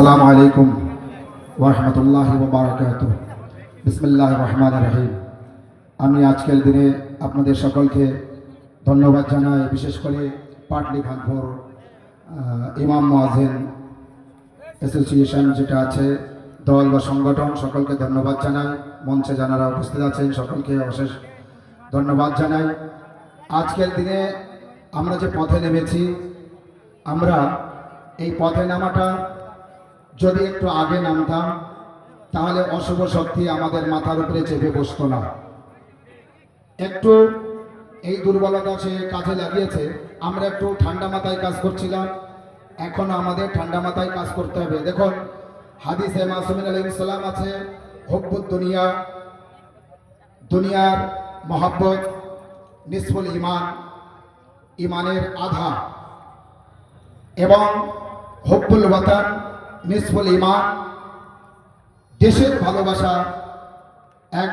আসসালামু আলাইকুম ওরহমতুল্লাহ বারাকাত বিসমুল্লাহ রহমান রহিম। আমি আজকের দিনে আপনাদের সকলকে ধন্যবাদ জানাই, বিশেষ করে পাটলি খানপুর ইমাম মোয়াজেন অ্যাসোসিয়েশন যেটা আছে, দল বা সংগঠন, সকলকে ধন্যবাদ জানাই। মঞ্চে যারা উপস্থিত আছেন, সকলকে অশেষ ধন্যবাদ জানাই। আজকের দিনে আমরা যে পথে নেমেছি, আমরা এই পথে নামাটা যদি একটু আগে নামতাম, তাহলে অশুভ শক্তি আমাদের মাথার উপরে চেপে বসতো না। একটু এই দুর্বলতা সে কাজে লাগিয়েছে, আমরা একটু ঠান্ডা মাথায় কাজ করছিলাম, এখন আমাদের ঠান্ডা মাথায় কাজ করতে হবে। দেখুন, হাদিসে মাসুমিন ইসলাম আছে, হব্বুদ দুনিয়া, দুনিয়ার মহাব্বত, নিসফুল ইমান ইমানের আধা এবং হব্বুল ওয়াতান নিসফুল ইমান দেশের ভালোবাসা এক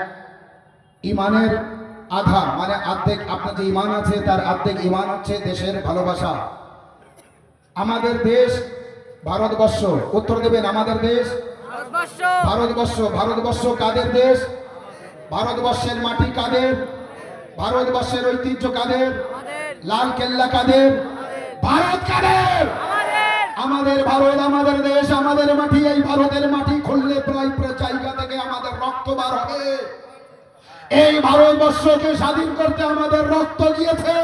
ইমানের আধা মানে আর্ধেক আপনার যে ইমান আছে তার আর্ধেক ইমান হচ্ছে দেশের ভালোবাসা। আমাদের দেশ ভারতবর্ষ উত্তর দেবেন আমাদের দেশ? ভারতবর্ষ। ভারতবর্ষ ভারতবর্ষ কাদের দেশ? ভারতবর্ষের মাটি কাদের? ভারতবর্ষের ঐতিহ্য কাদের? লাল কেল্লা কাদের? ভারত কাদের? আমাদের ভারত, আমাদের দেশ, আমাদের মাটি, এই ভারতের মাটি খুললে প্রায় জায়গা থেকে আমাদের রক্ত বার হবে। এই ভারতবর্ষকে স্বাধীন করতে আমাদের রক্ত গিয়েছে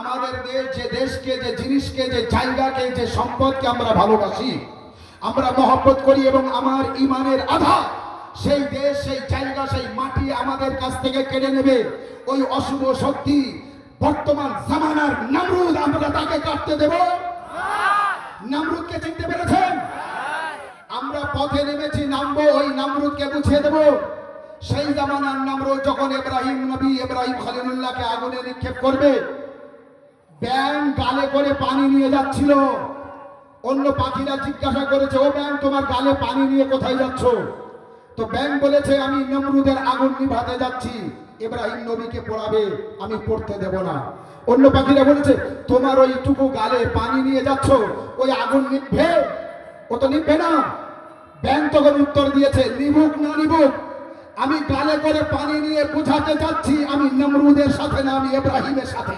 আমাদের দেশ যে দেশকে, যে জিনিসকে, যে জায়গাকে, যে সম্পদকে আমরা ভালোবাসি, আমরা মহব্বত করি এবং আমার ইমানের আধা সেই দেশ, সেই জায়গা, সেই মাটি আমাদের কাছ থেকে কেড়ে নেবে। ওই অশুভ শক্তি বর্তমান জামানার নামরুদ আমরা তাকে কাটতে দেব। নামরুদকে চিনতে পেরেছেন? আমরা পথে নেমেছি, নামবো, ওই নামরুদকে বুঝিয়ে দেব। সেই জামানার নামরুদ যখন ইব্রাহিম নবী ইব্রাহিম খলিলুল্লাহকে আগুনে নিক্ষেপ করবে, ব্যাং গালে করে পানি নিয়ে যাচ্ছিল। অন্য পাখিরা জিজ্ঞাসা করেছে, ও ব্যাং, তোমার গালে পানি নিয়ে কোথায় যাচ্ছ? তো ব্যাং বলেছে, আমি নমরুদের আগুন নিভাতে যাচ্ছি। ইব্রাহিম নবীকে পড়াবে, আমি পড়তে দেব না। অন্য পাখিরা বলেছে, তোমার ওইটুকু গালে পানি নিয়ে যাচ্ছ, ওই আগুন নিভবে ও তো নিভবে না। ব্যাং তখন উত্তর দিয়েছে, নিভুক না, নিভুক। আমি গালে করে পানি নিয়ে বুঝাতে চাচ্ছি, আমি নমরুদের সাথে না, আমি ইব্রাহিমের সাথে।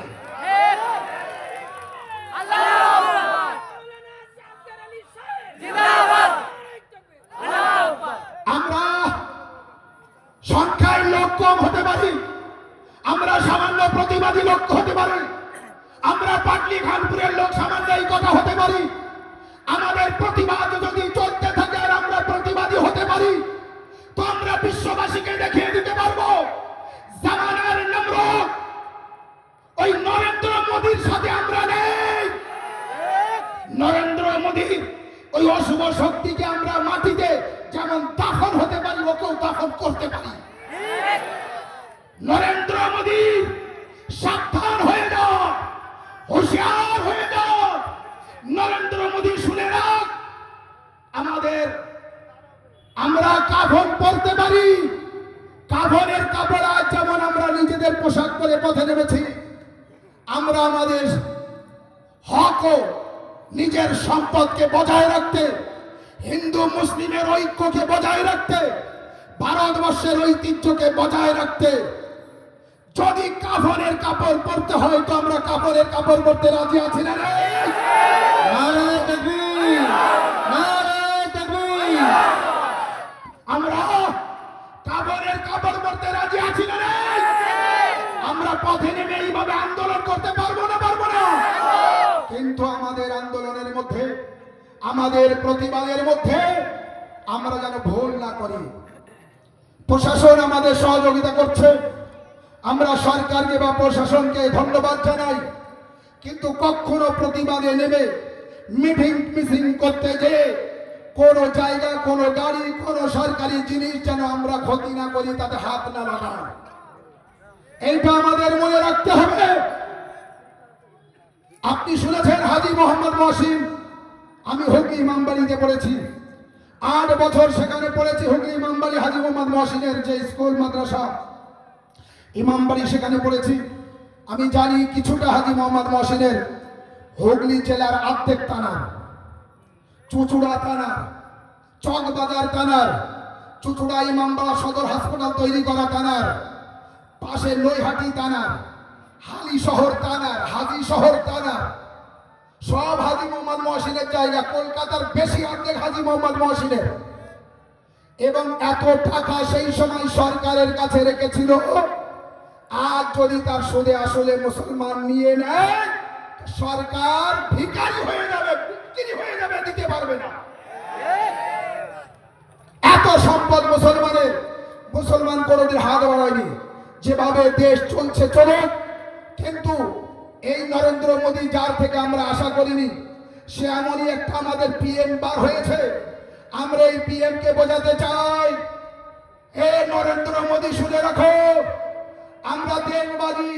আমরা খানপুরের লোক সামান্য এই কথা হতে পারি। আমাদের প্রতিবাদ যদি চলতে থাকে আর আমরা প্রতিবাদী হতে পারি তো আমরা বিশ্ববাসীকে দেখিয়ে দিতে পারব। জামানার নম্র ওই নরেন্দ্র মোদীর সাথে আমরা নেই। নরেন্দ্র মোদী ওই অশুভ শক্তিকে আমরা মাটিতে যেমন দাফন হতে পারি ওকেও দাফন করতে পারি। নরেন্দ্র মোদী সাবধান কাফন পারি কাফনের কাপড় আজ যেমন আমরা নিজেদের পোশাক পরে পথে নেমেছি আমরা আমাদের হক নিজের সম্পদকে বজায় রাখতে হিন্দু মুসলিমের ঐক্যকে বজায় রাখতে ভারতবর্ষের ঐতিহ্যকে বজায় রাখতে যদি কাফনের কাপড় পরতে হয় তো আমরা কাপড়ের কাপড় পরতে রাজি আছি না! আমরা পরতে রাজি আছি না আমরা পথে নেমে এইভাবে আন্দোলন করতে পারব না পারব না। কিন্তু আমাদের আন্দোলনের মধ্যে, আমাদের প্রতিবাদের মধ্যে আমরা যেন ভুল না করি। প্রশাসন আমাদের সহযোগিতা করছে। আমরা সরকারকে বা প্রশাসনকে ধন্যবাদ জানাই। কিন্তু কখনো প্রতিবাদে নেমে মিটিং মিসিং করতে যে কোন জায়গা, কোন গাড়ি, কোন সরকারি জিনিস যেন আমরা ক্ষতি না করি, তাতে হাত না লাগাই এইটা আমাদের মনে রাখতে হবে। আপনি শুনেছেন হাজি মোহাম্মদ মহসিন? আমি হুগলি ইমামবাড়িতে পড়েছি। আট বছর সেখানে পড়েছি হুগলি ইমামবাড়ি হাজি মোহাম্মদ মহসিনের যে স্কুল, মাদ্রাসা। ইমামবাড়ি সেখানে পড়েছি। আমি জানি কিছুটা হাজি মোহাম্মদ মহসিনের হুগলি জেলার আর্ধেক থানা। চুচুড়া থানার চকবাজার থানার চুচুড়া ইমামবাড়া সদর হাসপাতাল তৈরি করা থানার পাশে নৈহাটি থানার হালি শহর থানার হাজি শহর থানার সব হাজি মোহাম্মদ মহসিনের জায়গা, কলকাতার বেশি অর্ধেক হাজি মোহাম্মদ মহসিনের। এবং এত টাকা সেই সময় সরকারের কাছে রেখেছিল। আজ যদি তার সুদে আসলে মুসলমান নিয়ে নেয় সরকার ভিকারি হয়ে যাবে। বিক্রি হয়ে যাবে, দিতে পারবে না। এত সম্পদ মুসলমানের, মুসলমান কোনোদিন হাত বাড়ায়নি। যেভাবে দেশ চলছে, চলুক। কিন্তু এই নরেন্দ্র মোদী যার থেকে আমরা আশা করিনি, সে এমনই একটা আমাদের পিএম বার হয়েছে। আমরা এই পিএম কে বোঝাতে চাই। হে নরেন্দ্র মোদী শুনে রাখো। আমরা দেশবাদী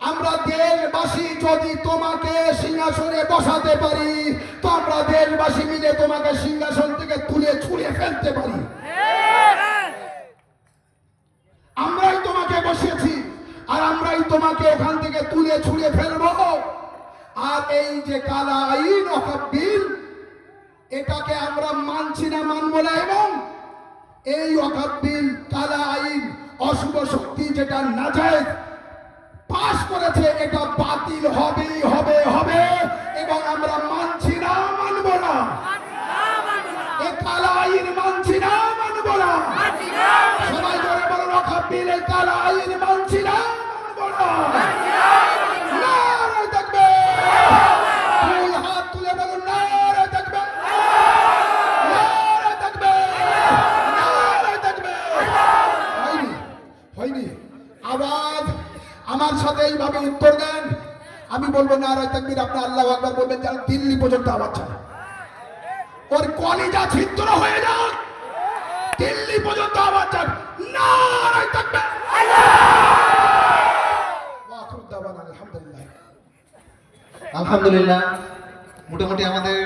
আমরা দেশবাসী যদি তোমাকে সিংহাসনে বসাতে পারি, তো আমরা দেশবাসী মিলে তোমাকে সিংহাসন থেকে তুলে ছুঁড়ে ফেলতে পারি। আমরাই তোমাকে বসেছি আর আমরাই তোমাকে ওখান থেকে তুলে ছুঁড়ে ফেলব। আর এই যে কালা আইন অকাব বিল এটাকে আমরা মানছি না, মানব না, এবং এই অকাব বিল কালা আইন, অশুভ শক্তি যেটা নাজায়েজ পাশ করেছে এটা বাতিল হবেই হবে হবে। এবং আমরা মানছি না মানব না। এ কালা আইন মানছি না মানবো না। সবাই জোরে বলো রক্ষা বিল কালা আইন মানছি না মানবো না নারে তাকবীর! দুই হাত তুলে বলুন নারে তাকবীর! নারে তাকবীর! নারে তাকবীর! হয়নি হয়নি আওয়াজ আমার সাথে এইভাবে উত্তর দেন। আমি বলব না নারায় তাকবীর, আপনি আল্লাহ আকবার বলবেন, যেন দিল্লি পর্যন্ত আওয়াজ যায় ওর কলিজা ছিদ্র হয়ে যাক। দিল্লি পর্যন্ত আওয়াজ যাক নারায় তাকবীর। আলহামদুলিল্লাহ। আলহামদুলিল্লাহ। মোটামুটি আমাদের